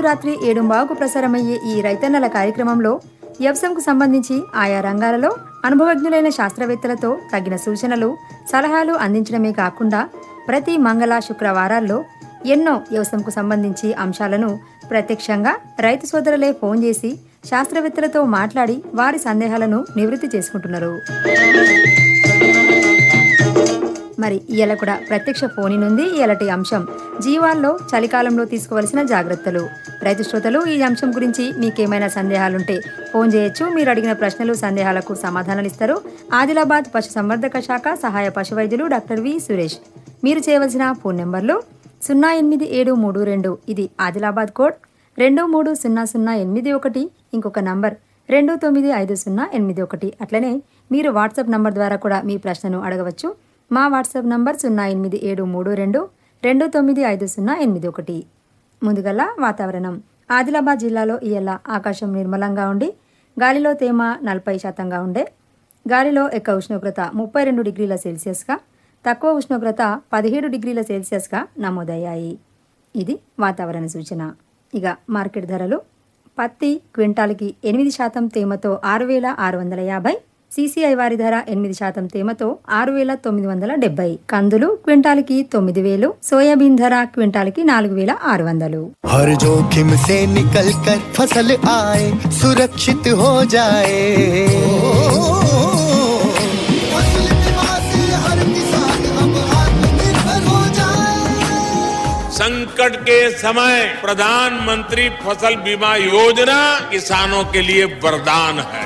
ప్రతిరోజు రాత్రి ఏడుంబావుకు ప్రసారమయ్యే ఈ రైతన్నల కార్యక్రమంలో వ్యవసాయంకు సంబంధించి ఆయా రంగాలలో అనుభవజ్ఞులైన శాస్త్రవేత్తలతో తగిన సూచనలు సలహాలు అందించడమే కాకుండా ప్రతి మంగళ శుక్రవారాల్లో ఎన్నో వ్యవసాయంకు సంబంధించి అంశాలను ప్రత్యక్షంగా రైతు సోదరులే ఫోన్ చేసి శాస్త్రవేత్తలతో మాట్లాడి వారి సందేహాలను నివృత్తి చేసుకుంటున్నారు. మరి ఇవాళ కూడా ప్రత్యక్ష ఫోని నుండి ఇలాంటి అంశం. జీవాల్లో చలికాలంలో తీసుకోవలసిన జాగ్రత్తలు. రైతు శ్రోతలు ఈ అంశం గురించి మీకేమైనా సందేహాలుంటే ఫోన్ చేయొచ్చు. మీరు అడిగిన ప్రశ్నలు సందేహాలకు సమాధానాలు ఇస్తారు. ఆదిలాబాద్ పశు సంవర్ధక శాఖ సహాయ పశు వైద్యులు డాక్టర్ వి సురేష్. మీరు చేయవలసిన ఫోన్ నెంబర్లు సున్నా ఎనిమిది ఏడు మూడు రెండు. ఇది ఆదిలాబాద్ కోడ్. రెండు మూడు సున్నా సున్నా ఎనిమిది ఒకటి. ఇంకొక నంబర్. రెండు తొమ్మిది ఐదు సున్నా ఎనిమిది ఒకటి. అట్లనే మీరు వాట్సాప్ నంబర్ ద్వారా కూడా మీ ప్రశ్నను అడగవచ్చు. మా వాట్సాప్ నంబర్ సున్నా ఎనిమిది ఏడు మూడు రెండు రెండు తొమ్మిది ఐదు సున్నా ఎనిమిది ఒకటి. ముందుగల వాతావరణం. ఆదిలాబాద్ జిల్లాలో ఇయ్యాల ఆకాశం నిర్మలంగా ఉండి గాలిలో తేమ నలభై శాతంగా ఉండే. గాలిలో ఎక్కువ ఉష్ణోగ్రత ముప్పై రెండు డిగ్రీల సెల్సియస్గా తక్కువ ఉష్ణోగ్రత పదిహేడు డిగ్రీల సెల్సియస్గా నమోదయ్యాయి. ఇది వాతావరణ సూచన. ఇక మార్కెట్ ధరలు. పత్తి క్వింటాల్కి ఎనిమిది శాతం తేమతో ఆరు వేల ఆరు వందల యాభై సీసీఐ వారి ధర ఎనిమిది శాతం తేమతో ఆరు వేల తొమ్మిది వందల డెబ్బై కందులు క్వింటాల్కి తొమ్మిది వేలు సోయాబీన్ ధర క్వింటాల్కి నాలుగు వేల ఆరు వందలు हर जोखिम से निकल कर फसल आए सुरक्षित हो जाए फसल बीमा से हर किसान अब आत्मनिर्भर हो जाए संकट के समय प्रधानमंत्री फसल बीमा योजना किसानों के लिए वरदान है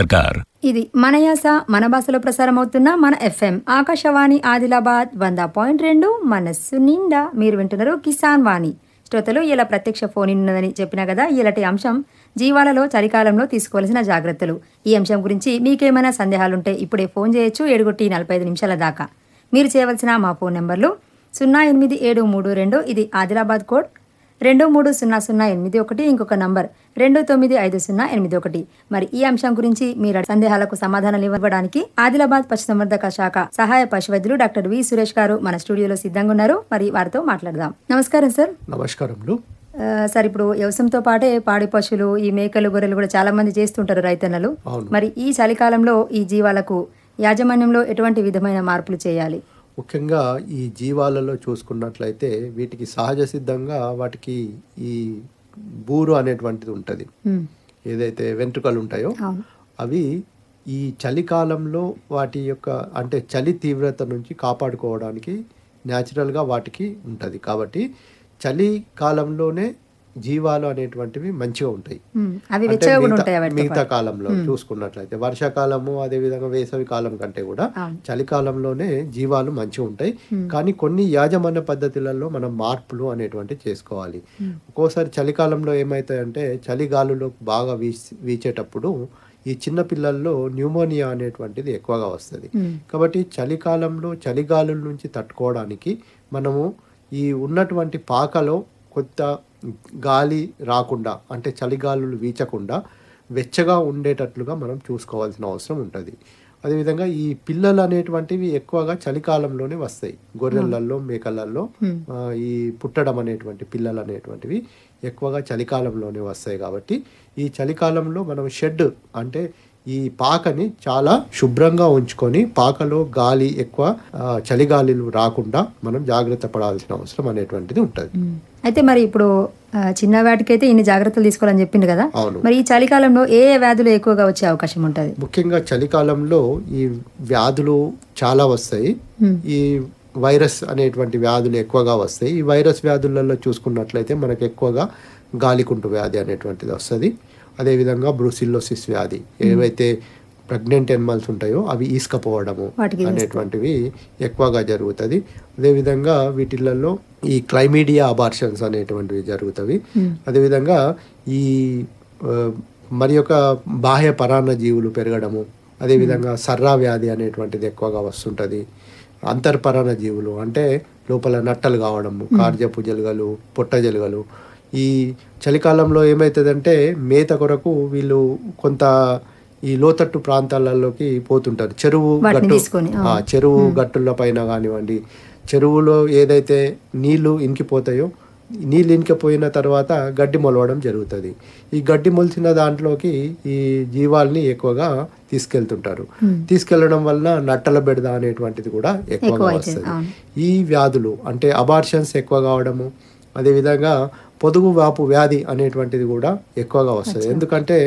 సర్కార్. ఇది మన యాస మన భాషలో ప్రసారం అవుతున్న మన ఎఫ్ఎం. ఆకాశవాణి ఆదిలాబాద్ వంద పాయింట్ రెండు మనస్సు నిండా. మీరు వింటున్నారు కిసాన్ వాణి. శ్రోతలు ఇలా ప్రత్యక్ష ఫోన్ ఉన్నదని చెప్పినా కదా ఇలాంటి అంశం జీవాలలో చలికాలంలో తీసుకోవాల్సిన జాగ్రత్తలు. ఈ అంశం గురించి మీకేమైనా సందేహాలుంటే ఇప్పుడే ఫోన్ చేయొచ్చు ఏడుగుట్టి నలభై ఐదు నిమిషాల దాకా. మీరు చేయవలసిన మా ఫోన్ నెంబర్లు సున్నా ఎనిమిది ఏడు మూడు రెండు ఇది ఆదిలాబాద్ కోడ్. రెండు మూడు సున్నా సున్నా ఎనిమిది ఒకటి ఇంకొక నంబర్. రెండు తొమ్మిది ఐదు సున్నా ఎనిమిది ఒకటి. మరి ఈ అంశం గురించి మీరు సందేహాలకు సమాధానాలు ఇవ్వడానికి ఆదిలాబాద్ పశుసంవర్ధక శాఖ సహాయ పశువైద్యులు డాక్టర్ వి. సురేష్ గారు మన స్టూడియోలో సిద్ధంగా ఉన్నారు. మరి వారితో మాట్లాడదాం. నమస్కారం సార్. నమస్కారములు. ఆ, సార్ ఇప్పుడు వ్యవసాయంతో పాటే పాడి పశువులు ఈ మేకలు గొర్రెలు కూడా చాలా మంది చేస్తుంటారు రైతన్నలు. మరి ఈ చలికాలంలో ఈ జీవాలకు యాజమాన్యంలో ఎటువంటి విధమైన మార్పులు చేయాలి? ముఖ్యంగా ఈ జీవాలలో చూసుకున్నట్లయితే వీటికి సహజ సిద్ధంగా వాటికి ఈ బూరు అనేటువంటిది ఉంటుంది. ఏదైతే వెంట్రుకలు ఉంటాయో అవి ఈ చలికాలంలో వాటి యొక్క అంటే చలి తీవ్రత నుంచి కాపాడుకోవడానికి న్యాచురల్గా వాటికి ఉంటుంది. కాబట్టి చలి కాలంలోనే జీవాలు అనేటువంటివి మంచిగా ఉంటాయి. మిగతా-. కాలంలో చూసుకున్నట్లయితే వర్షాకాలము అదే విధంగా వేసవి కాలం కంటే కూడా. చలికాలంలోనే జీవాలు మంచిగా ఉంటాయి. కానీ కొన్ని యాజమాన్య పద్ధతులలో మనం మార్పులు అనేటువంటివి చేసుకోవాలి. ఒక్కోసారి చలికాలంలో ఏమవుతాయంటే చలిగాలులో బాగా వీసి వీచేటప్పుడు ఈ చిన్న పిల్లల్లో న్యూమోనియా అనేటువంటిది ఎక్కువగా వస్తుంది. కాబట్టి చలికాలంలో చలిగాలుల నుంచి తట్టుకోవడానికి మనము ఈ ఉన్నటువంటి పాకలో కొత్త గాలి రాకుండా అంటే చలిగాలులు వీచకుండా వెచ్చగా ఉండేటట్లుగా మనం చూసుకోవాల్సిన అవసరం ఉంటుంది. అదేవిధంగా ఈ పిల్లలు అనేటువంటివి ఎక్కువగా చలికాలంలోనే వస్తాయి. గొర్రెలల్లో మేకలల్లో ఆ, ఈ పుట్టడం అనేటువంటి పిల్లలు అనేటువంటివి ఎక్కువగా చలికాలంలోనే వస్తాయి కాబట్టి ఈ చలికాలంలో మనం షెడ్ అంటే ఈ పాకని చాలా శుభ్రంగా ఉంచుకొని పాకలో గాలి ఎక్కువ చలిగాలిలు రాకుండా మనం జాగ్రత్త పడాల్సిన అవసరం అనేటువంటిది ఉంటుంది. అయితే మరి ఇప్పుడు చిన్న వాటికైతే ఇన్ని జాగ్రత్తలు తీసుకోవాలని చెప్పిండు కదా. మరి ఈ చలికాలంలో ఏ ఏ వ్యాధులు ఎక్కువగా వచ్చే అవకాశం ఉంటుంది? ముఖ్యంగా చలికాలంలో ఈ వ్యాధులు చాలా వస్తాయి. ఈ వైరస్ అనేటువంటి వ్యాధులు ఎక్కువగా వస్తాయి. ఈ వైరస్ వ్యాధులలో చూసుకున్నట్లయితే మనకు ఎక్కువగా గాలికుంటు వ్యాధి అనేటువంటిది వస్తుంది. అదేవిధంగా బ్రూసిల్లోసిస్ వ్యాధి. ఏవైతే ప్రెగ్నెంట్ ఎనిమల్స్ ఉంటాయో అవి ఈసుకపోవడము అనేటువంటివి ఎక్కువగా జరుగుతుంది. అదేవిధంగా వీటిలలో ఈ క్లైమీడియా అబార్షన్స్ అనేటువంటివి జరుగుతాయి అదేవిధంగా ఈ మరి యొక్క బాహ్య పరాన్న జీవులు పెరగడము అదేవిధంగా సర్రా వ్యాధి అనేటువంటిది ఎక్కువగా వస్తుంటుంది. అంతర్పరాణ జీవులు అంటే లోపల నట్టలు కావడము కార్జపు జలుగలు పొట్ట జలుగలు. ఈ చలికాలంలో ఏమవుతుందంటే మేత కొరకు వీళ్ళు కొంత ఈ లోతట్టు ప్రాంతాలలోకి పోతుంటారు. చెరువు గట్టు. చెరువు గట్టుల పైన కానివ్వండి చెరువులో ఏదైతే నీళ్ళు ఇంకిపోతాయో నీళ్ళు ఇంకిపోయిన తర్వాత గడ్డి మొలవడం జరుగుతుంది. ఈ గడ్డి మొలిచిన దాంట్లోకి ఈ జీవాల్ని ఎక్కువగా తీసుకెళ్తుంటారు. తీసుకెళ్ళడం వల్ల నట్టల బెడద అనేటువంటిది కూడా ఎక్కువగా వస్తుంది. ఈ వ్యాధులు అంటే అబార్షన్స్ ఎక్కువ కావడము అదేవిధంగా పొదుగు వాపు వ్యాధి అనేటువంటిది కూడా ఎక్కువగా వస్తుంది. ఎందుకంటే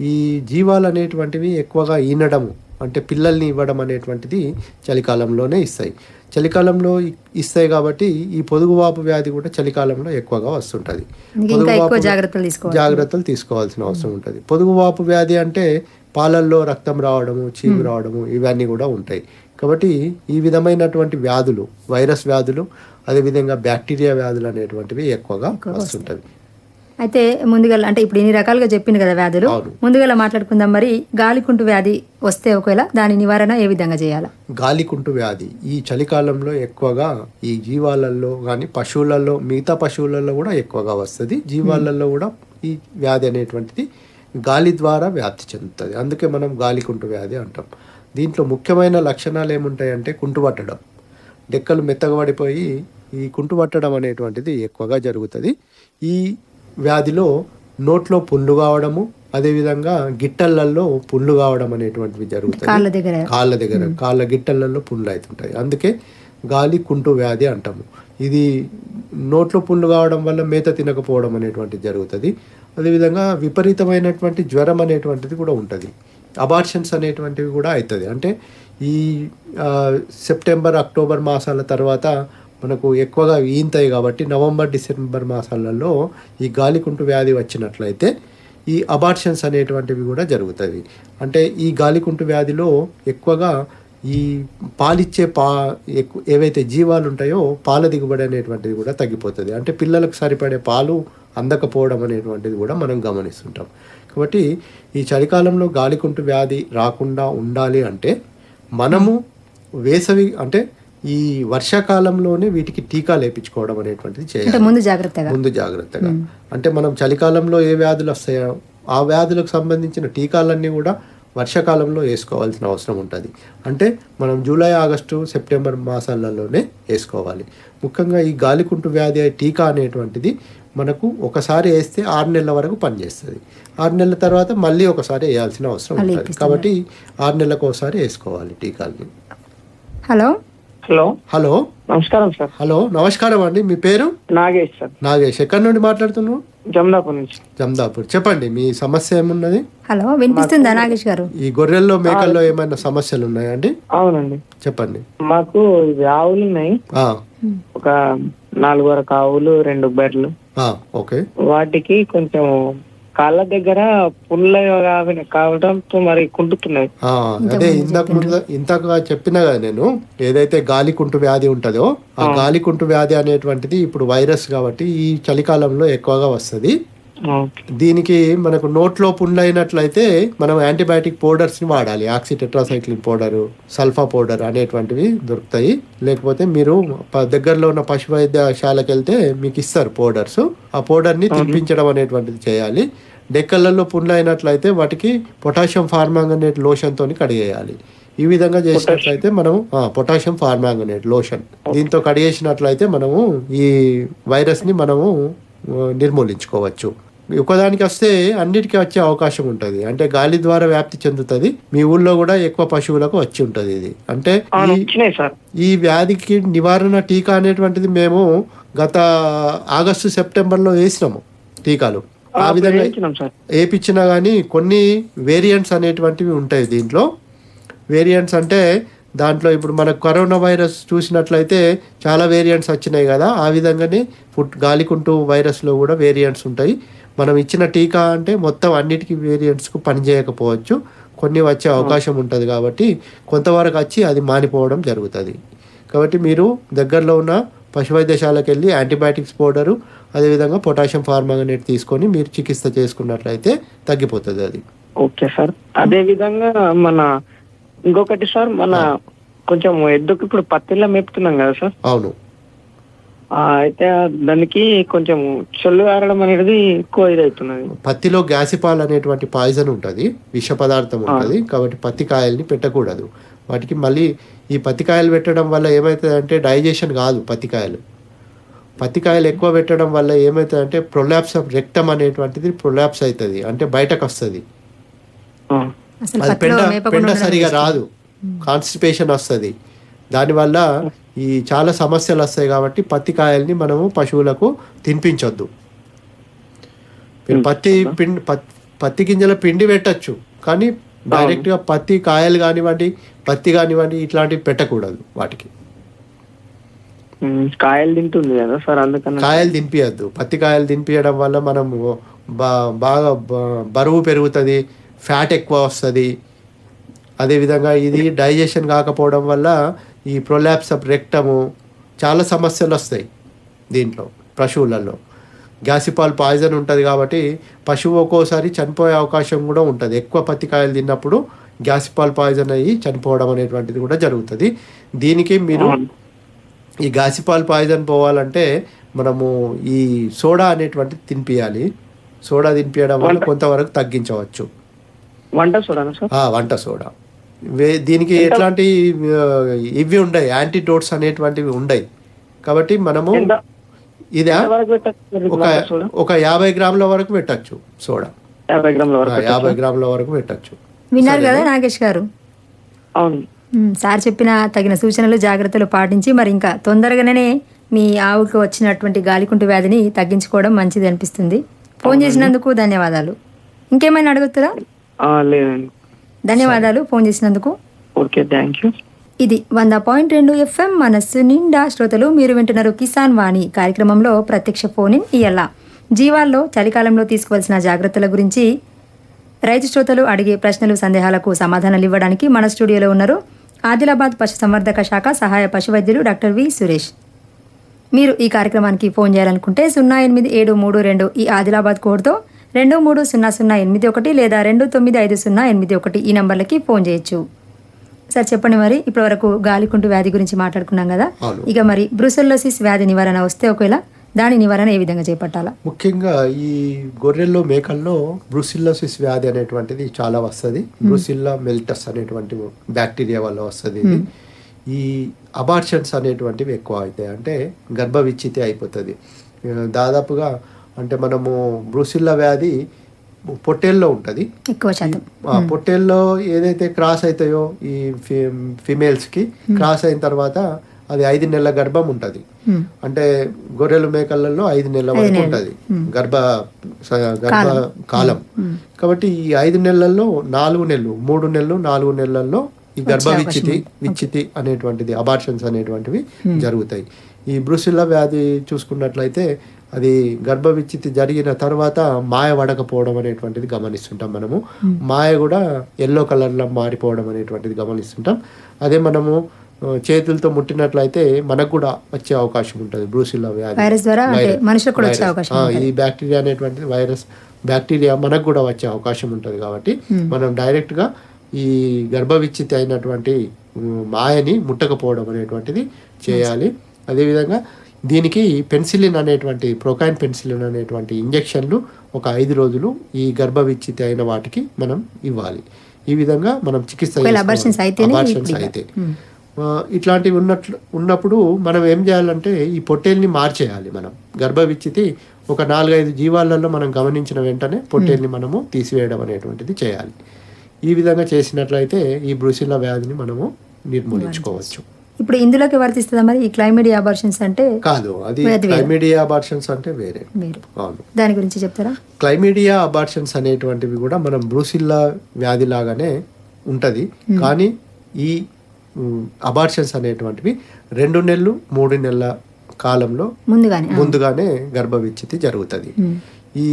ఈ జీవాలు అనేటువంటివి ఎక్కువగా ఈనడము అంటే పిల్లల్ని ఇవ్వడం అనేటువంటిది చలికాలంలోనే ఇస్తాయి. చలికాలంలో ఇస్తాయి కాబట్టి ఈ పొదుగు వాపు వ్యాధి కూడా చలికాలంలో ఎక్కువగా వస్తుంటుంది. ఇంకా పొదుగు ఎక్కువ వాపు- జాగ్రత్తలు తీసుకోవాలి. జాగ్రత్తలు తీసుకోవాల్సిన అవసరం ఉంటుంది. పొదుగు వాపు వ్యాధి అంటే పాలల్లో రక్తం రావడము చీము రావడము ఇవన్నీ కూడా ఉంటాయి. కాబట్టి ఈ విధమైనటువంటి వ్యాధులు వైరస్ వ్యాధులు అదేవిధంగా బ్యాక్టీరియా వ్యాధులు అనేటువంటివి ఎక్కువగా వస్తుంటవి అయితే ముందుగా అంటే ఇప్పుడు ఇన్ని రకాలుగా చెప్పింది కదా వ్యాధులు. ముందుగా మాట్లాడుకుందాం మరి గాలికుంటు వ్యాధి వస్తే ఒకవేళ దాని నివారణ ఏ విధంగా చేయాలా? గాలికుంటు వ్యాధి ఈ చలికాలంలో ఎక్కువగా ఈ జీవాలలో కానీ పశువులలో మిగతా పశువులలో కూడా ఎక్కువగా వస్తుంది. జీవాలలో కూడా ఈ వ్యాధి అనేటువంటిది గాలి ద్వారా వ్యాప్తి చెందుతుంది. అందుకే మనం గాలికుంటు వ్యాధి అంటాం. దీంట్లో ముఖ్యమైన లక్షణాలు ఏముంటాయంటే కుంటు పట్టడం డెక్కలు మెత్తగా పడిపోయి ఈ కుంటు పట్టడం అనేటువంటిది ఎక్కువగా జరుగుతుంది. ఈ వ్యాధిలో నోట్లో పుండ్లు కావడము అదేవిధంగా గిట్టళ్ళల్లో పుండ్లు కావడం అనేటువంటివి జరుగుతుంది కాళ్ళ దగ్గర. కాళ్ళ దగ్గర కాళ్ళ గిట్టలలో పుండ్లు అవుతుంటాయి. అందుకే గాలి కుంటు వ్యాధి అంటాము. ఇది నోట్లో పుండ్లు కావడం వల్ల మేత తినకపోవడం అనేటువంటిది జరుగుతుంది. అదేవిధంగా విపరీతమైనటువంటి జ్వరం అనేటువంటిది కూడా ఉంటుంది. అబార్షన్స్ అనేటువంటివి కూడా అవుతుంది. అంటే ఈ సెప్టెంబర్ అక్టోబర్ మాసాల తర్వాత మనకు ఎక్కువగా ఈంతాయి కాబట్టి నవంబర్ డిసెంబర్ మాసాలలో ఈ గాలికుంటు వ్యాధి వచ్చినట్లయితే ఈ అబార్షన్స్ అనేటువంటివి కూడా జరుగుతాయి. అంటే ఈ గాలికుంటు వ్యాధిలో ఎక్కువగా ఈ పాలిచ్చే పా ఎక్కువ ఏవైతే జీవాలు ఉంటాయో పాల దిగుబడి అనేటువంటిది కూడా తగ్గిపోతుంది. అంటే పిల్లలకు సరిపడే పాలు అందకపోవడం అనేటువంటిది కూడా మనం గమనిస్తుంటాం. కాబట్టి ఈ చలికాలంలో గాలికుంటు వ్యాధి రాకుండా ఉండాలి అంటే మనము వేసవి అంటే ఈ వర్షాకాలంలోనే వీటికి టీకా లేపించుకోవడం అనేటువంటిది చేయాలి. ముందు జాగ్రత్తగా. ముందు జాగ్రత్తగా. అంటే మనం చలికాలంలో ఏ వ్యాధులు వస్తాయో ఆ వ్యాధులకు సంబంధించిన టీకాలన్నీ కూడా వర్షాకాలంలో వేసుకోవాల్సిన అవసరం ఉంటుంది. అంటే మనం జూలై ఆగస్టు సెప్టెంబర్ మాసాలలోనే వేసుకోవాలి. ముఖ్యంగా ఈ గాలికుంటు వ్యాధి టీకా అనేటువంటిది మనకు ఒకసారి వేస్తే ఆరు నెలల వరకు పనిచేస్తుంది. ఆరు నెలల తర్వాత మళ్ళీ ఒకసారి వేయాల్సిన అవసరం ఉంటుంది. కాబట్టి ఆరు నెలలకు ఒకసారి వేసుకోవాలి టీకాల్ని హలో? హలో. హలో. నమస్కారం సార్. హలో. నమస్కారం అండి. మీ పేరు? నాగేష్ సార్. నాగేష్. ఎక్కడి నుండి మాట్లాడుతున్నావు? జమ్దాపూర్ నుంచి. జమ్దాపూర్. చెప్పండి మీ సమస్య ఏమున్నది? హలో వినిపిస్తుందా నాగేష్ గారు? ఈ గొర్రెల్లో మేకల్లో ఏమైనా సమస్యలు ఉన్నాయండి అవునండి. చెప్పండి. మాకు ఇవి ఆవులు ఉన్నాయి. ఆ, ఒక నాలుగు వరకు ఆవులు రెండు బర్రెలు ఆ, ఓకే. వాటికి కొంచెం కాళ్ళ దగ్గర పుల్ల కావడంతో మరి కుంటుతున్నాయి ఆ, అదే ఇంతకు ముందు ఇంతకు చెప్పినా కదా నేను ఏదైతే గాలికుంటు వ్యాధి ఉంటుందో ఆ గాలికుంటు వ్యాధి అనేటువంటిది ఇప్పుడు వైరస్ కాబట్టి ఈ చలికాలంలో ఎక్కువగా వస్తుంది. దీనికి మనకు నోట్లో పుండ్లు అయినట్లయితే మనం యాంటీబయాటిక్ పౌడర్స్ని వాడాలి. ఆక్సిటెట్రాసైక్లిన్ పౌడర్ సల్ఫా పౌడర్ అనేటువంటివి దొరుకుతాయి. లేకపోతే మీరు దగ్గరలో ఉన్న పశు వైద్యశాలకు వెళ్తే మీకు ఇస్తారు పౌడర్స్. ఆ పౌడర్ని తినిపించడం అనేటువంటిది చేయాలి. డెక్కలలో పుండ్లు అయినట్లయితే వాటికి పొటాషియం ఫార్మాంగనేట్ లోషన్ తోని కడిగేయాలి. ఈ విధంగా చేసినట్లయితే మనం పొటాషియం ఫార్మాంగనేట్ లోషన్. దీంతో కడిగేసినట్లయితే మనము ఈ వైరస్ని మనము నిర్మూలించుకోవచ్చు. ఒకదానికి వస్తే అన్నిటికీ వచ్చే అవకాశం ఉంటుంది. అంటే గాలి ద్వారా వ్యాప్తి చెందుతుంది. మీ ఊళ్ళో కూడా ఎక్కువ పశువులకు వచ్చి ఉంటుంది ఇది. అంటే ఈ వ్యాధికి నివారణ టీకా అనేటువంటిది మేము గత ఆగస్టు సెప్టెంబర్లో వేసినాము టీకాలు. ఆ విధంగా వేపించినా కానీ కొన్ని వేరియంట్స్ అనేటువంటివి ఉంటాయి దీంట్లో. వేరియంట్స్ అంటే దాంట్లో ఇప్పుడు మనకు కరోనా వైరస్ చూసినట్లయితే చాలా వేరియంట్స్ వచ్చినాయి కదా. ఆ విధంగానే ఫుడ్ గాలికుంటు వైరస్లో కూడా వేరియంట్స్ ఉంటాయి. మనం ఇచ్చిన టీకా అంటే మొత్తం అన్నిటికీ వేరియంట్స్కు పనిచేయకపోవచ్చు కొన్ని వచ్చే అవకాశం ఉంటుంది కాబట్టి కొంతవరకు వచ్చి అది మానిపోవడం జరుగుతుంది. కాబట్టి మీరు దగ్గరలో ఉన్న పశు వైద్యశాలకు వెళ్ళి యాంటీబయాటిక్స్ పౌడరు అదేవిధంగా పొటాషియం ఫార్మాగనేట్ తీసుకొని మీరు చికిత్స చేసుకున్నట్లయితే తగ్గిపోతుంది అది. Okay sir. అదే విధంగా మన ఇంకొకటి సార్ మన కొంచెం ఎద్దుకు ఇప్పుడు పత్తిలో మేపుతున్నాం కదా సార్. అవును. అయితే దానికి కొంచెం చొల్లు కారడం అనేది ఎక్కువ ఇదవుతున్నది. పత్తిలో గ్యాసిపాల్ అనేటువంటి పాయిజన్ ఉంటుంది విష పదార్థం ఉంటుంది కాబట్టి పత్తి కాయల్ని పెట్టకూడదు. వాటికి మళ్ళీ ఈ పత్తి కాయలు పెట్టడం వల్ల ఏమవుతుంది అంటే డైజెషన్ కాదు పత్తి కాయలు. పత్తి కాయలు ఎక్కువ పెట్టడం వల్ల ఏమవుతుంది అంటే ప్రొలాప్స్ ఆఫ్ రెక్టమ్ అనేటువంటిది ప్రొలాప్స్ అవుతుంది అంటే బయటకు వస్తుంది ఆ, అసలు అది పెండ పెండ సరిగా. రాదు. కాన్స్టిపేషన్ వస్తుంది. దానివల్ల ఈ చాలా సమస్యలు వస్తాయి కాబట్టి పత్తి కాయల్ని మనము పశువులకు తినిపించొద్దు. మీరు పత్తి పిండి పత్- పత్తి గింజల పిండి పెట్టచ్చు. కానీ డైరెక్ట్గా పత్తి కాయలు కానివ్వండి పత్తి కానివ్వండి ఇట్లాంటివి పెట్టకూడదు వాటికి. కాయలు తింటుంది కదా సార్ అందుకని. కాయలు తినిపించద్దు పత్తి కాయలు తినిపించడం వల్ల మనం బాగా బరువు పెరుగుతుంది ఫ్యాట్ ఎక్కువ వస్తుంది. అదేవిధంగా ఇది డైజెషన్ కాకపోవడం వల్ల ఈ ప్రొలాప్స్ ఆఫ్ రెక్టము చాలా సమస్యలు వస్తాయి దీంట్లో పశువులలో. గ్యాసిపాల్ పాయిజన్ ఉంటుంది కాబట్టి పశువు ఒక్కోసారి చనిపోయే అవకాశం కూడా ఉంటుంది. ఎక్కువ పత్తి కాయలు తిన్నప్పుడు గ్యాసిపాల్ పాయిజన్ అయ్యి చనిపోవడం అనేటువంటిది కూడా జరుగుతుంది. దీనికి మీరు ఈ గాసిపాల్ పాయిజన్ పోవాలంటే మనము ఈ సోడా అనేటువంటిది తినిపియాలి. సోడా తినిపించడం వల్ల కొంతవరకు తగ్గించవచ్చు. వంట ఆ, వంట సోడా. దీనికి ఎట్లాంటి ఇవి ఉండయి యాంటీడోట్స్ అనేటువంటివి ఉండయి. కాబట్టి మనము ఇదా? ఒక ఒక యాభై గ్రాముల వరకు పెట్టచ్చు సోడా. యాభై గ్రాముల వరకు పెట్టచ్చా? విన్నారు కదా నాగేష్ గారు? అవును. సార్ చెప్పిన తగిన సూచనలు జాగ్రత్తలు పాటించి మరి ఇంకా తొందరగానే మీ ఆవుకు వచ్చినటువంటి గాలికుంటు వ్యాధిని తగ్గించుకోవడం మంచిది అనిపిస్తుంది. ఫోన్ చేసినందుకు ధన్యవాదాలు. ఇంకేమైనా అడుగుతారా ఆ, లేదండి. ధన్యవాదాలు ఫోన్ చేసినందుకు. ఓకే థ్యాంక్ యూ ఇది వంద పాయింట్ రెండు ఎఫ్ఎం మనస్సు నిండా శ్రోతలు మీరు వింటున్నారు కిసాన్ వాణి కార్యక్రమంలో ప్రత్యక్ష ఫోన్ ఇన్ ఇయ్యాల జీవాల్లో చలికాలంలో తీసుకోవాల్సిన జాగ్రత్తల గురించి రైతు శ్రోతలు అడిగే ప్రశ్నలు సందేహాలకు సమాధానాలు ఇవ్వడానికి మన స్టూడియోలో ఉన్నారు ఆదిలాబాద్ పశు సంవర్ధక శాఖ సహాయ పశు వైద్యులు డాక్టర్ వి సురేష్. మీరు ఈ కార్యక్రమానికి ఫోన్ చేయాలనుకుంటే సున్నా ఎనిమిది ఏడు మూడు రెండు ఈ ఆదిలాబాద్ కోడ్తో రెండు మూడు సున్నా సున్నా ఎనిమిది ఒకటి లేదా రెండు తొమ్మిది ఐదు సున్నా ఎనిమిది ఒకటి ఈ నంబర్లకి ఫోన్ చేయొచ్చు. సార్ చెప్పండి మరి ఇప్పటివరకు గాలికుంటు వ్యాధి గురించి మాట్లాడుకున్నాం కదా. ఇక మరి బ్రూసెల్లోసిస్ వ్యాధి నివారణ వస్తే ఒకవేళ దాని నివారణ ఏ విధంగా చేపట్టాలా? ముఖ్యంగా ఈ గొర్రెల్లో మేకల్లో బ్రూసిల్లోసిస్ వ్యాధి అనేటువంటిది చాలా వస్తుంది. బ్రూసిల్లా మెల్టస్ అనేటువంటి బ్యాక్టీరియా వల్ల వస్తుంది ఈ అబార్షన్స్ అనేటువంటివి ఎక్కువ అవుతాయి. అంటే గర్భ విచ్చితి అయిపోతుంది. దాదాపుగా అంటే మనము బ్రూసిల్లా వ్యాధి పొట్టేల్లో ఉంటుంది. ఎక్కువ శాతం. ఆ పొట్టేల్లో ఏదైతే క్రాస్ అవుతాయో ఈ ఫిమేల్స్కి క్రాస్ అయిన తర్వాత అది ఐదు నెలల గర్భం ఉంటది. అంటే గొర్రెల మేకలలో ఐదు నెలల వరకు ఉంటది. గర్భ గర్భ కాలం. కాబట్టి ఈ ఐదు నెలల్లో నాలుగు నెలలు మూడు నెలలు నాలుగు నెలల్లో ఈ గర్భ విచ్చితి విచ్చితి అనేటువంటిది అబార్షన్స్ అనేటువంటివి జరుగుతాయి. ఈ బ్రూసిల్లా వ్యాధి చూసుకున్నట్లయితే అది గర్భ విచ్చితి జరిగిన తర్వాత మాయ వడకపోవడం అనేటువంటిది గమనిస్తుంటాం మనము మాయ కూడా ఎల్లో కలర్లో మారిపోవడం అనేటువంటిది గమనిస్తుంటాం అదే మనము చేతులతో ముట్టినట్లయితే మనకు కూడా వచ్చే అవకాశం ఉంటుంది బ్రూసిల్లా వ్యాధి వైరస్ ద్వారా అంటే వైరస్. మనుషులకు కూడా వచ్చే వైరస్. అవకాశం ఆ, ఉంటుంది. ఈ బ్యాక్టీరియా అనేటువంటిది వైరస్ బ్యాక్టీరియా మనకు కూడా వచ్చే అవకాశం ఉంటుంది కాబట్టి మనం డైరెక్ట్గా ఈ గర్భవిచ్చితి అయినటువంటి మాయని ముట్టకపోవడం అనేటువంటిది చేయాలి అదేవిధంగా దీనికి పెన్సిలిన్ అనేటువంటి ప్రొకైన్ పెన్సిలిన్ అనేటువంటి ఇంజెక్షన్లు ఒక ఐదు రోజులు ఈ గర్భవిచ్చితి అయిన వాటికి మనం ఇవ్వాలి. ఈ విధంగా మనం చికిత్స. అయితే. ఇట్లాంటివి ఉన్నట్లు ఉన్నప్పుడు మనం ఏం చేయాలంటే ఈ పొట్టేల్ని మార్చేయాలి మనం. గర్భవిచ్చితి ఒక నాలుగైదు జీవాలలో మనం గమనించిన వెంటనే పొట్టేల్ని మనము తీసివేయడం అనేటువంటిది చేయాలి. ఈ విధంగా చేసినట్లయితే ఈ బ్రూసిల్లా వ్యాధిని మనము నిర్మూలించుకోవచ్చు. ఇప్పుడు ఇందులోకి వర్తిస్తుందా మరి? ఈ క్లైమేడియా అబార్షన్స్ అంటే కాదు అది. క్లైమీడియా అబార్షన్స్ అంటే వేరే. అవును. దాని గురించి చెప్తారా? క్లైమీడియా అబార్షన్స్ అనేటువంటివి కూడా మనం బ్రూసిల్లా వ్యాధి లాగానే ఉంటుంది. కానీ ఈ అబార్షన్స్ అనేటువంటివి రెండు నెలలు మూడు నెలల కాలంలో ముందుగానే. ముందుగానే గర్భవిచ్ఛితి జరుగుతుంది. ఈ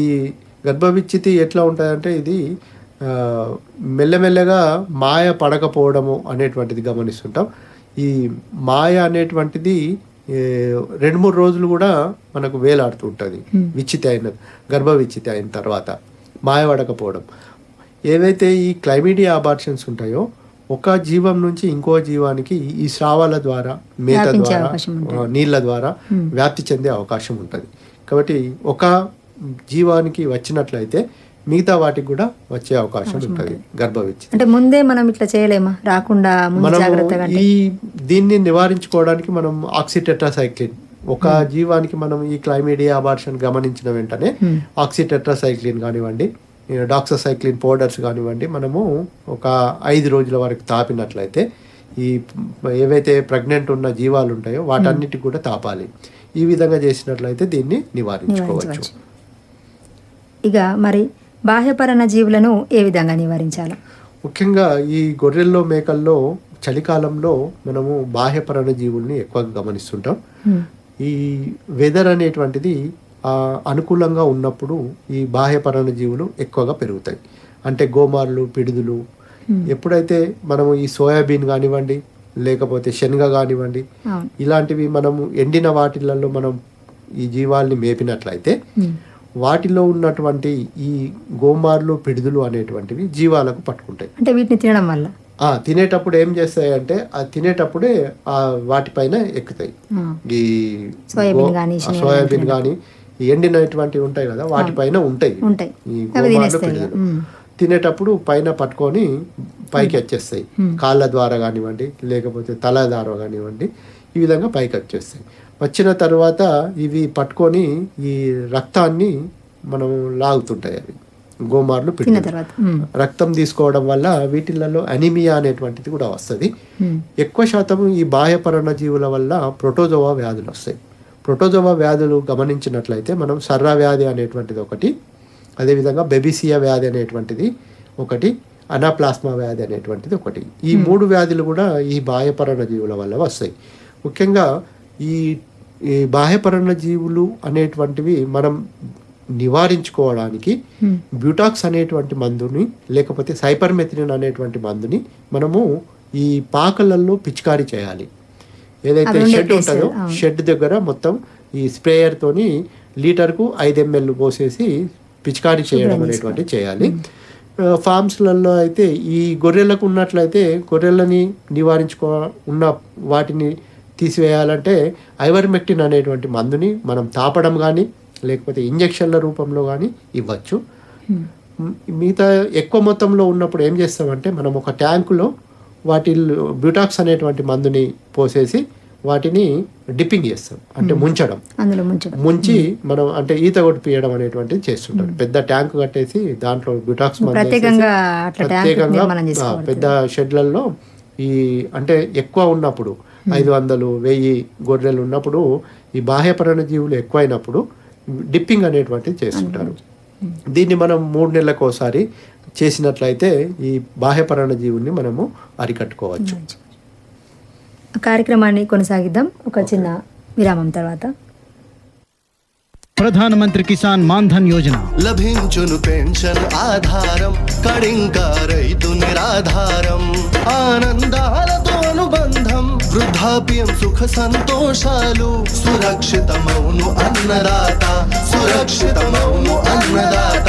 గర్భవిచ్ఛితి ఎట్లా ఉంటుందంటే ఇది మెల్లమెల్లగా మాయ పడకపోవడము అనేటువంటిది గమనిస్తుంటాం. ఈ మాయ అనేటువంటిది రెండు మూడు రోజులు కూడా మనకు వేలాడుతూ ఉంటుంది. విచ్చితి అయిన గర్భ విచ్చితి అయిన తర్వాత మాయ పడకపోవడం. ఏవైతే ఈ క్లైమీడియా అబార్షన్స్ ఉంటాయో ఒక జీవం నుంచి ఇంకో జీవానికి ఈ స్రావాల ద్వారా మేత ద్వారా నీళ్ళ ద్వారా వ్యాప్తి చెందే అవకాశం ఉంటుంది. కాబట్టి ఒక జీవానికి వచ్చినట్లయితే మిగతా వాటికి కూడా వచ్చే అవకాశం ఉంటుంది. గర్భవిచ్చి అంటే ముందే మనం ఇట్లా చేయలేమా? రాకుండా జాగ్రత్తగా ఈ దీన్ని నివారించుకోవడానికి మనం ఆక్సిటెట్రాసైక్లిన్. ఒక జీవానికి మనం ఈ క్లైమీడియా అబార్షన్ గమనించిన వెంటనే ఆక్సిటెట్రాసైక్లిన్ కానివ్వండి డాక్సోసైక్లిన్ పౌడర్స్ కానివ్వండి మనము ఒక ఐదు రోజుల వరకు తాపినట్లయితే ఈ ఏవైతే ప్రెగ్నెంట్ ఉన్న జీవాలు ఉంటాయో వాటన్నిటికి కూడా తాపాలి. ఈ విధంగా చేసినట్లయితే దీన్ని నివారించుకోవచ్చు. ఇక మరి బాహ్యపరణ జీవులను ఏ విధంగా నివారించాలి? ముఖ్యంగా ఈ గొర్రెల్లో మేకల్లో చలికాలంలో మనము బాహ్యపరణ జీవుల్ని ఎక్కువగా గమనిస్తుంటాం. ఈ వెదర్ అనేటువంటిది అనుకూలంగా ఉన్నప్పుడు ఈ బాహ్యపరణ జీవులు ఎక్కువగా పెరుగుతాయి. అంటే గోమార్లు పిడుదులు. ఎప్పుడైతే మనము ఈ సోయాబీన్ కానివ్వండి లేకపోతే శనగ కానివ్వండి ఇలాంటివి మనము ఎండిన వాటిలలో మనం ఈ జీవాల్ని మేపినట్లయితే వాటిలో ఉన్నటువంటి ఈ గోమార్లు పిడుదులు అనేటువంటివి జీవాలకు పట్టుకుంటాయి. అంటే వీటిని తినడం వల్ల? ఆ తినేటప్పుడు ఏం చేస్తాయి అంటే ఆ తినేటప్పుడే ఆ వాటిపైన ఎక్కుతాయి. ఈ సోయాబీన్ కానీ ఎండినటువంటివి ఉంటాయి కదా వాటిపైన ఉంటాయి. ఉంటాయి. ఈ గోమార్లు పిడుదులు. తినేటప్పుడు పైన పట్టుకొని పైకి వచ్చేస్తాయి. కాళ్ళ ద్వారా కానివ్వండి లేకపోతే తల ద్వారా కానివ్వండి ఈ విధంగా పైకి వచ్చేస్తాయి. వచ్చిన తర్వాత ఇవి పట్టుకొని ఈ రక్తాన్ని మనం లాగుతుంటాయి అవి గోమార్లు మ్మ్. రక్తం తీసుకోవడం వల్ల వీటిలలో అనిమియా అనేటువంటిది కూడా వస్తుంది. ఎక్కువ శాతం ఈ బాహ్యపరణ జీవుల వల్ల ప్రోటోజోవా వ్యాధులు వస్తాయి. ప్రోటోజోవా వ్యాధులు గమనించినట్లయితే మనం సర్రా వ్యాధి అనేటువంటిది ఒకటి అదేవిధంగా బెబిసియా వ్యాధి అనేటువంటిది ఒకటి అనాప్లాస్మా వ్యాధి అనేటువంటిది ఒకటి. ఈ మూడు వ్యాధులు కూడా ఈ బాహ్యపరణ జీవుల వల్ల వస్తాయి. ముఖ్యంగా ఈ ఈ బాహ్యపరణ జీవులు అనేటువంటివి మనం నివారించుకోవడానికి బ్యూటాక్స్ అనేటువంటి మందుని లేకపోతే సైపర్మెథిలిన్ అనేటువంటి మందుని మనము ఈ పాకలలో పిచికారీ చేయాలి. ఏదైతే షెడ్ ఉంటుందో. షెడ్ దగ్గర మొత్తం ఈ స్ప్రేయర్ తోని లీటర్కు ఐదు ఎంఎల్ పోసేసి పిచికారీ చేయడం అనేటువంటి చేయాలి. ఆ, ఫార్మ్స్లలో అయితే ఈ గొర్రెలకు ఉన్నట్లయితే గొర్రెలని నివారించుకో ఉన్న వాటిని తీసివేయాలంటే ఐవర్మెక్టిన్ అనేటువంటి మందుని మనం తాపడం కానీ లేకపోతే ఇంజక్షన్ల రూపంలో కానీ ఇవ్వచ్చు. మ్, మిగతా ఎక్కువ మొత్తంలో ఉన్నప్పుడు ఏం చేస్తామంటే మనం ఒక ట్యాంకులో వాటి బ్యూటాక్స్ అనేటువంటి మందుని పోసేసి వాటిని డిప్పింగ్ చేస్తాం. అంటే ముంచడం. అందులో ముంచడం. ముంచి మనం అంటే ఈత కొట్టిపియడం అనేటువంటిది చేస్తుంటారు పెద్ద ట్యాంక్ కట్టేసి దాంట్లో బ్యూటాక్స్ ప్రత్యేకంగా పెద్ద షెడ్లలో ఈ అంటే ఎక్కువ ఉన్నప్పుడు ఐదు వందలు వెయ్యి గొర్రెలు ఉన్నప్పుడు ఈ బాహ్యపరణ జీవులు ఎక్కువైనప్పుడు డిప్పింగ్ అనేటువంటిది చేస్తుంటారు. దీన్ని మనం మూడు నెలలకు ఒకసారి చేసినట్లయితే ఈ బాహ్యపరణ జీవుల్ని మనము అరికట్టుకోవచ్చు. కార్యక్రమాన్ని కొనసాగిద్దాం. ఒక చిన్న విరామం తర్వాత. ప్రధానమంత్రి కిసాన్ మాన్ ధన్ యోజన. లభించును పెన్షన్ ఆధారం కడింకా రైతు నిరాధారం ఆనందాలతో అనుబంధం. వృద్ధాప్యం సుఖ సంతోషాలు సురక్షితమౌను అన్నదాత సురక్షితమౌను అన్నదాత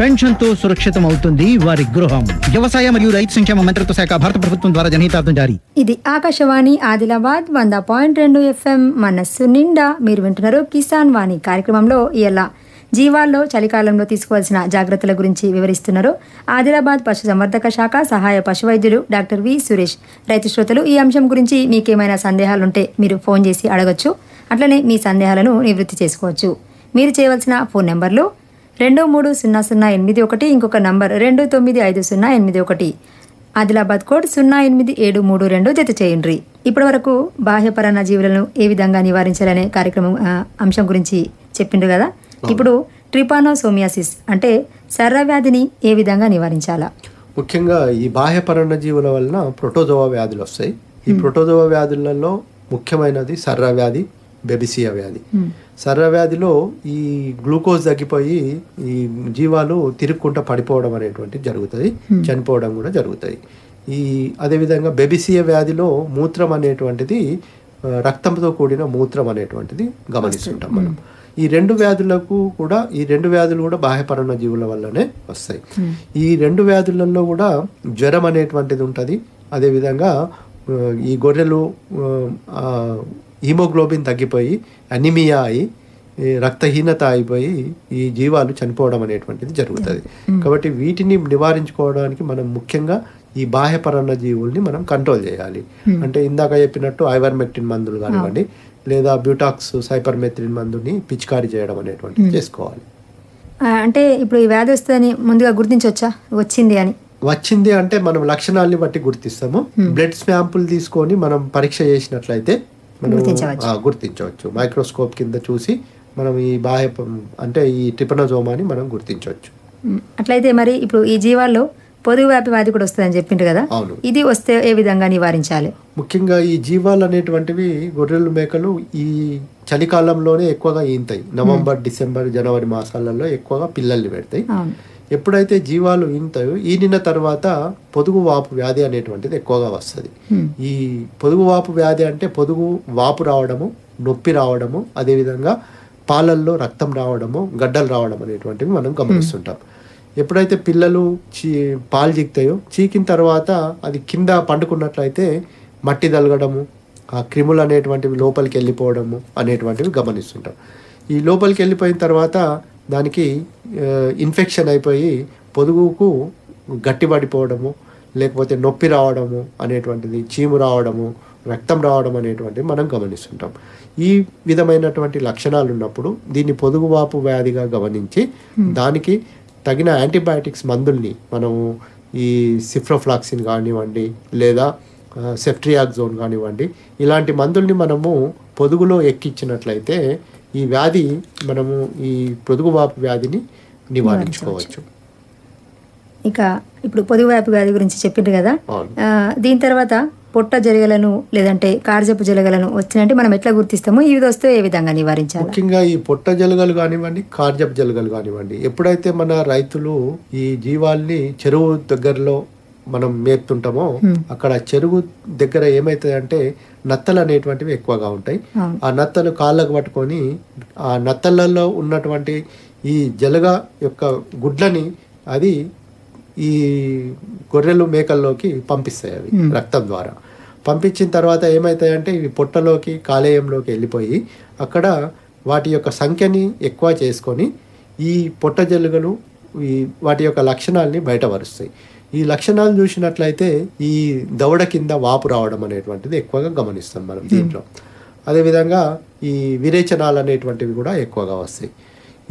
పెన్షన్తో సురక్షితం అవుతుంది వారి గృహం. వ్యవసాయ మరియు రైతు సంక్షేమ మంత్రిత్వ శాఖ భారత ప్రభుత్వం ద్వారా జనహితార్థం జారీ. ఇది ఆకాశవాణి ఆదిలాబాద్ వంద పాయింట్ రెండు ఎఫ్ఎం మనస్సు నిండా మీరు వింటున్నారు కిసాన్ వాణి కార్యక్రమంలో ఇలా జీవాల్లో చలికాలంలో తీసుకోవాల్సిన జాగ్రత్తల గురించి వివరిస్తున్నారు ఆదిలాబాద్ పశు సంవర్ధక శాఖ సహాయ పశు వైద్యులు డాక్టర్ వి సురేష్. రైతు శ్రోతలు ఈ అంశం గురించి మీకేమైనా సందేహాలుంటే మీరు ఫోన్ చేసి అడగచ్చు. అట్లనే మీ సందేహాలను నివృత్తి చేసుకోవచ్చు. మీరు చేయవలసిన ఫోన్ నెంబర్లు రెండు మూడు సున్నా సున్నా ఎనిమిది ఒకటి ఇంకొక నంబర్ రెండు తొమ్మిది ఐదు సున్నా ఎనిమిది ఒకటి. ఆదిలాబాద్ కోడ్ సున్నా ఎనిమిది ఏడు మూడు రెండు జత చేయండి. ఇప్పటి వరకు బాహ్యపరాన్న జీవులను ఏ విధంగా నివారించాలనే కార్యక్రమం అంశం గురించి చెప్పిండ్రు కదా? ఇప్పుడు ట్రిపానోసోమియాసిస్ అంటే సర్ర వ్యాధిని ఏ విధంగా నివారించాలా? ముఖ్యంగా ఈ బాహ్యపరణ జీవుల వలన ప్రోటోజోవా వ్యాధులు వస్తాయి. ఈ ప్రోటోజోవా వ్యాధులలో ముఖ్యమైనది సర్ర వ్యాధి బెబిసియా వ్యాధి. సర్ర వ్యాధిలో ఈ గ్లూకోజ్ తగ్గిపోయి ఈ జీవాలు తిరుక్కుంటా పడిపోవడం అనేటువంటిది జరుగుతుంది చనిపోవడం కూడా జరుగుతాయి ఈ అదేవిధంగా బెబిసియా వ్యాధిలో మూత్రం అనేటువంటిది రక్తంతో కూడిన మూత్రం అనేటువంటిది గమనిస్తుంటాం మనం. ఈ రెండు వ్యాధులకు కూడా ఈ రెండు వ్యాధులు కూడా బాహ్యపరణ జీవుల వల్లనే వస్తాయి. ఈ రెండు వ్యాధులలో కూడా జ్వరం అనేటువంటిది ఉంటుంది. అదేవిధంగా ఈ గొర్రెలు హీమోగ్లోబిన్ తగ్గిపోయి అనిమియా అయి ఈ రక్తహీనత అయిపోయి ఈ జీవాలు చనిపోవడం అనేటువంటిది జరుగుతుంది. కాబట్టి వీటిని నివారించుకోవడానికి మనం ముఖ్యంగా ఈ బాహ్యపరణ జీవుల్ని మనం కంట్రోల్ చేయాలి. అంటే ఇందాక చెప్పినట్టు ఐవర్మెక్టిన్ మందులు కానివ్వండి లేదా బ్యూటాక్స్ సైపర్మెథ్రిన్ మందుని పిచికారీ చేయడం అనేటువంటిది చేసుకోవాలి. అంటే ఇప్పుడు ఈ వ్యాధి వస్తుందని ముందుగా గుర్తించవచ్చా వచ్చింది అని. వచ్చింది అంటే మనం లక్షణాలని బట్టి గుర్తిస్తాము. బ్లడ్ శాంపుల్ తీసుకొని మనం పరీక్ష చేసినట్లయితే మనం గుర్తించవచ్చు. మైక్రోస్కోప్ కింద చూసి మనం ఈ బాహ్య అంటే ఈ ట్రిపనోజోమాని మనం గుర్తించవచ్చు. అట్లయితే మరి ఇప్పుడు ఈ జీవాల్లో పొదుగు వ్యాపి వ్యాధి కూడా వస్తుందని చెప్పిండ్రు కదా? అవును. ఇది వస్తే ఏ విధంగా నివారించాలి? ముఖ్యంగా ఈ జీవాలు అనేటువంటివి గొర్రెలు మేకలు ఈ చలికాలంలోనే ఎక్కువగా ఈంతాయి. నవంబర్ డిసెంబర్ జనవరి మాసాలలో ఎక్కువగా పిల్లల్ని పెడతాయి. ఎప్పుడైతే జీవాలు ఈనుతాయో ఈనిన తర్వాత పొదుగు వాపు వ్యాధి అనేటువంటిది ఎక్కువగా వస్తుంది. ఈ పొదుగు వాపు వ్యాధి అంటే పొదుగు వాపు రావడము నొప్పి రావడము అదేవిధంగా పాలల్లో రక్తం రావడము గడ్డలు రావడం అనేటువంటివి మనం గమనిస్తుంటాం. ఎప్పుడైతే పిల్లలు చీ పాలు చీకుతాయో చీకిన తర్వాత అది కింద పండుకున్నట్లయితే మట్టి తలగడము ఆ క్రిములు అనేటువంటివి లోపలికి వెళ్ళిపోవడము అనేటువంటివి గమనిస్తుంటాం. ఈ లోపలికి వెళ్ళిపోయిన తర్వాత దానికి ఇన్ఫెక్షన్ అయిపోయి పొదుగుకు గట్టిపడిపోవడము లేకపోతే నొప్పి రావడము అనేటువంటిది చీము రావడము రక్తం రావడం అనేటువంటివి మనం గమనిస్తుంటాం. ఈ విధమైనటువంటి లక్షణాలు ఉన్నప్పుడు దీన్ని పొదుగువాపు వ్యాధిగా గమనించి దానికి తగిన యాంటీబయాటిక్స్ మందుల్ని మనము ఈ సిఫ్రోఫ్లాక్సిన్ కానివ్వండి లేదా సెఫ్ట్రియాక్జోన్ కానివ్వండి ఇలాంటి మందుల్ని మనము పొదుగులో ఎక్కించినట్లయితే ఈ వ్యాధి మనము ఈ పొదుగువాపు వ్యాధిని నివారించుకోవచ్చు. ఇక ఇప్పుడు పొదుగు వ్యాపి వ్యాధి గురించి చెప్పిండ్రు కదా. దీని తర్వాత పొట్ట జరగలను లేదంటే కార్జపు జరగలను వచ్చినంటే మనం ఎట్లా గుర్తిస్తామో? ఇవి వస్తే ఏ విధంగా నివారించాలి? ముఖ్యంగా ఈ పొట్ట జలగలు కానివ్వండి కార్జప్ జలగలు కానివ్వండి ఎప్పుడైతే మన రైతులు ఈ జీవాల్ని చెరువు దగ్గరలో మనం మేపుతుంటామో అక్కడ చెరువు దగ్గర ఏమైతుందంటే నత్తలు అనేటువంటివి ఎక్కువగా ఉంటాయి. ఆ నత్తలు కాళ్ళకు పట్టుకొని ఆ నత్తలలో ఉన్నటువంటి ఈ జలగ యొక్క గుడ్లని అది ఈ గొర్రెలు మేకల్లోకి పంపిస్తాయి అవి రక్తం ద్వారా. పంపించిన తర్వాత ఏమవుతాయంటే ఇవి పొట్టలోకి కాలేయంలోకి వెళ్ళిపోయి అక్కడ వాటి యొక్క సంఖ్యని ఎక్కువ చేసుకొని ఈ పొట్ట జల్లుగలు ఈ వాటి యొక్క లక్షణాలని బయటపరుస్తాయి ఈ లక్షణాలు చూసినట్లయితే ఈ దవడ కింద వాపు రావడం అనేటువంటిది ఎక్కువగా గమనిస్తాం మనం దీంట్లో. అదేవిధంగా ఈ విరేచనాలు అనేటువంటివి కూడా ఎక్కువగా వస్తాయి.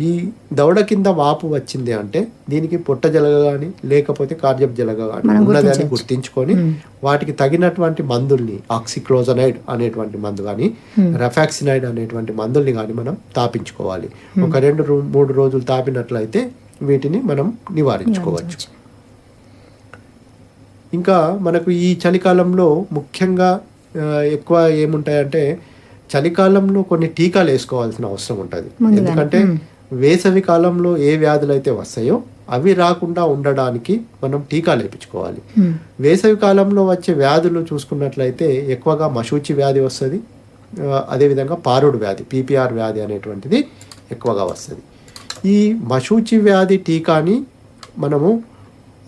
ఈ దవడ కింద వాపు వచ్చింది అంటే దీనికి పొట్ట జలగ కానీ లేకపోతే కార్జప్ జలగ కానీ ఉన్నదని గుర్తించుకొని వాటికి తగినటువంటి మందుల్ని ఆక్సిక్లోజనైడ్ అనేటువంటి మందు కానీ రఫాక్సినైడ్ అనేటువంటి మందుల్ని కానీ మనం తాపించుకోవాలి. ఒక రెండు మూడు రోజులు తాపినట్లయితే వీటిని మనం నివారించుకోవచ్చు. ఇంకా మనకు ఈ చలికాలంలో ముఖ్యంగా ఎక్కువ ఏముంటాయంటే చలికాలంలో కొన్ని టీకాలు వేసుకోవాల్సిన అవసరం ఉంటుంది. ఎందుకంటే వేసవి కాలంలో ఏ వ్యాధులు అయితే వస్తాయో అవి రాకుండా ఉండడానికి మనం టీకాలు వేయించుకోవాలి. వేసవి కాలంలో వచ్చే వ్యాధులు చూసుకున్నట్లయితే ఎక్కువగా మశూచి వ్యాధి వస్తుంది. అదేవిధంగా పారుడు వ్యాధి పీపీఆర్ వ్యాధి అనేటువంటిది ఎక్కువగా వస్తుంది. ఈ మశూచి వ్యాధి టీకాని మనము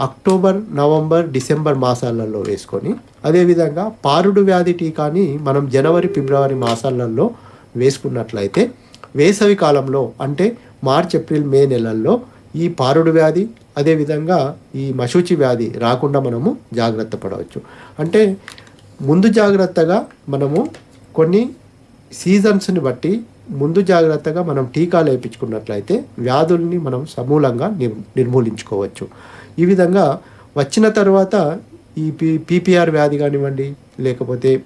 అక్టోబర్ నవంబర్ డిసెంబర్ మాసాలలో వేసుకొని అదేవిధంగా పారుడు వ్యాధి టీకాని మనం జనవరి ఫిబ్రవరి మాసాలలో వేసుకున్నట్లయితే వేసవి కాలంలో అంటే మార్చ్ ఏప్రిల్ మే నెలల్లో ఈ పారుడు వ్యాధి అదేవిధంగా ఈ మశూచి వ్యాధి రాకుండా మనము జాగ్రత్త పడవచ్చు. అంటే ముందు జాగ్రత్తగా మనము కొన్ని సీజన్స్ని బట్టి ముందు జాగ్రత్తగా మనం టీకాలు వేయించుకున్నట్లయితే వ్యాధుల్ని మనం సమూలంగా నిర్ నిర్మూలించుకోవచ్చు. ఈ విధంగా వచ్చిన తర్వాత ఈ పీ పీపీఆర్ వ్యాధి కానివ్వండి లేకపోతే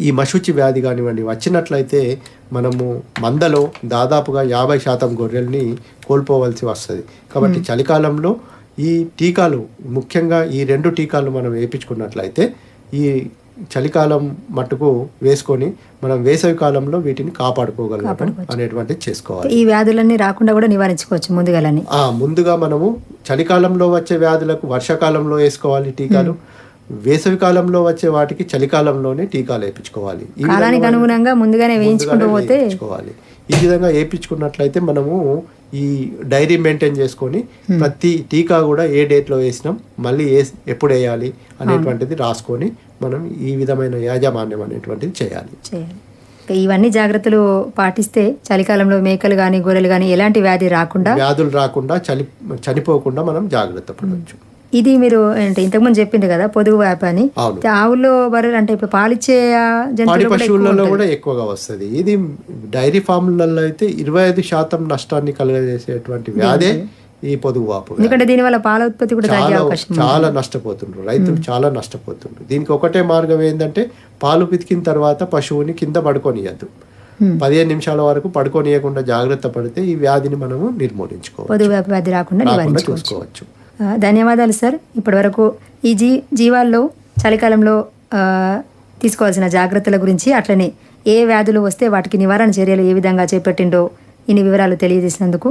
ఈ మశుచి వ్యాధి కానివ్వండి వచ్చినట్లయితే మనము మందలో దాదాపుగా యాభై శాతం గొర్రెల్ని కోల్పోవలసి వస్తుంది. కాబట్టి చలికాలంలో ఈ టీకాలు ముఖ్యంగా ఈ రెండు టీకాలు మనం వేయించుకున్నట్లయితే ఈ చలికాలం మట్టుకు వేసుకొని మనం వేసవి కాలంలో వీటిని కాపాడుకోగలగడం అనేటువంటిది చేసుకోవాలి. ఈ వ్యాధులన్నీ రాకుండా కూడా నివారించుకోవచ్చు ముందుగాలని. ఆ ముందుగా మనము చలికాలంలో వచ్చే వ్యాధులకు వర్షాకాలంలో వేసుకోవాలి టీకాలు. వేసవి కాలంలో వచ్చే వాటికి చలికాలంలోనే టీకాలు వేయించుకోవాలి. కాలానికి అనుగుణంగా ముందుగానే వేయించుకుంటూ పోతే ఈ విధంగా వేయించుకున్నట్లయితే మనము ఈ డైరీ మెయింటైన్ చేసుకొని ప్రతి టీకా కూడా ఏ డేట్లో వేసినాం మళ్ళీ ఏ ఎప్పుడు వేయాలి అనేటువంటిది రాసుకొని మనం ఈ విధమైన యాజమాన్యం అనేటువంటిది చేయాలి. ఇవన్నీ జాగ్రత్తలు పాటిస్తే చలికాలంలో మేకలు కానీ గొర్రెలు కానీ ఎలాంటి వ్యాధి రాకుండా వ్యాధులు రాకుండా చలి చనిపోకుండా మనం జాగ్రత్త పడవచ్చు ఇది మీరు అంటే ఇంతకుముందు చెప్పిండ్రు కదా పొదుగు వ్యాప అని. ఆవుల్లో బర్రెలు అంటే ఇప్పుడు పాలిచ్చే పాడి పశువులలో. కూడా ఎక్కువగా వస్తుంది. ఇది డైరీ ఫామ్లలో అయితే ఇరవై ఐదు శాతం నష్టాన్ని కలగజేసేటువంటి వ్యాధే ఈ పొదుగు వాపు. ఎందుకంటే దీనివల్ల పాల ఉత్పత్తి కూడా చాలా నష్టపోతుండ్రు. రైతులు చాలా నష్టపోతుండ్రు. దీనికి ఒకటే మార్గం ఏంటంటే పాలు పితికిన తర్వాత పశువుని కింద పడుకోనియద్దు. పదిహేను నిమిషాల వరకు పడుకోనియకుండా జాగ్రత్త పడితే ఈ వ్యాధిని మనము నిర్మూలించుకోవచ్చు. రాకుండా చూసుకోవచ్చు. ధన్యవాదాలు సార్. ఇప్పటివరకు ఈ జీ జీవాల్లో చలికాలంలో తీసుకోవాల్సిన జాగ్రత్తల గురించి అట్లనే ఏ వ్యాధులు వస్తే వాటికి నివారణ చర్యలు ఏ విధంగా చేపట్టిండో ఇన్ని వివరాలు తెలియజేసినందుకు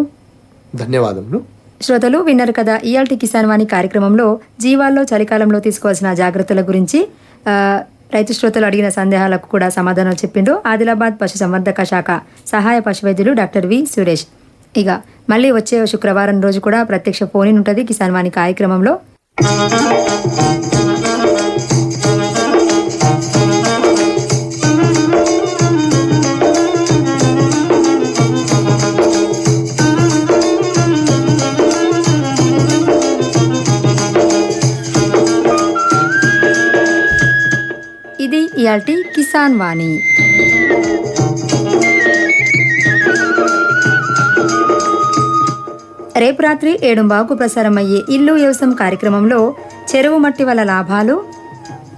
ధన్యవాదములు. శ్రోతలు విన్నారు కదా ఇయాల్టి కిసాన్ వాణి కార్యక్రమంలో జీవాల్లో చలికాలంలో తీసుకోవాల్సిన జాగ్రత్తల గురించి రైతు శ్రోతలు అడిగిన సందేహాలకు కూడా సమాధానాలు చెప్పిండు. ఆదిలాబాద్ పశు సంవర్ధక శాఖ సహాయ పశు వైద్యులు డాక్టర్ వి సురేష్. ఇక మళ్ళీ వచ్చే శుక్రవారం రోజు కూడా ప్రత్యక్ష ఫోన్ ఉంటుంది కిసాన్ వాణి కార్యక్రమంలో. ఇది ఇయాల్టి కిసాన్ వాణి. రేపు రాత్రి ఏడుంబావుకు ప్రసారమయ్యే ఇల్లు వ్యవసాయం కార్యక్రమంలో చెరువు మట్టి వల్ల లాభాలు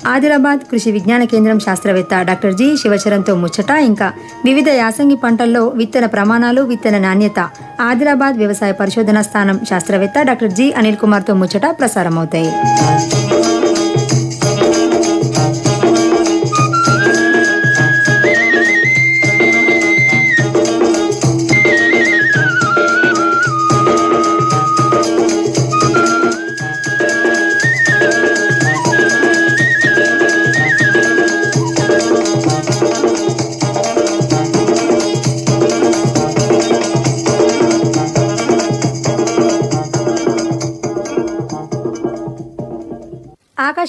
ఆదిలాబాద్ కృషి విజ్ఞాన కేంద్రం శాస్త్రవేత్త డాక్టర్ జి శివచరణ్తో ముచ్చట ఇంకా వివిధ యాసంగి పంటల్లో విత్తన ప్రమాణాలు విత్తన నాణ్యత ఆదిలాబాద్ వ్యవసాయ పరిశోధన స్థానం శాస్త్రవేత్త డాక్టర్ జి అనిల్ కుమార్తో ముచ్చట ప్రసారమవుతాయి.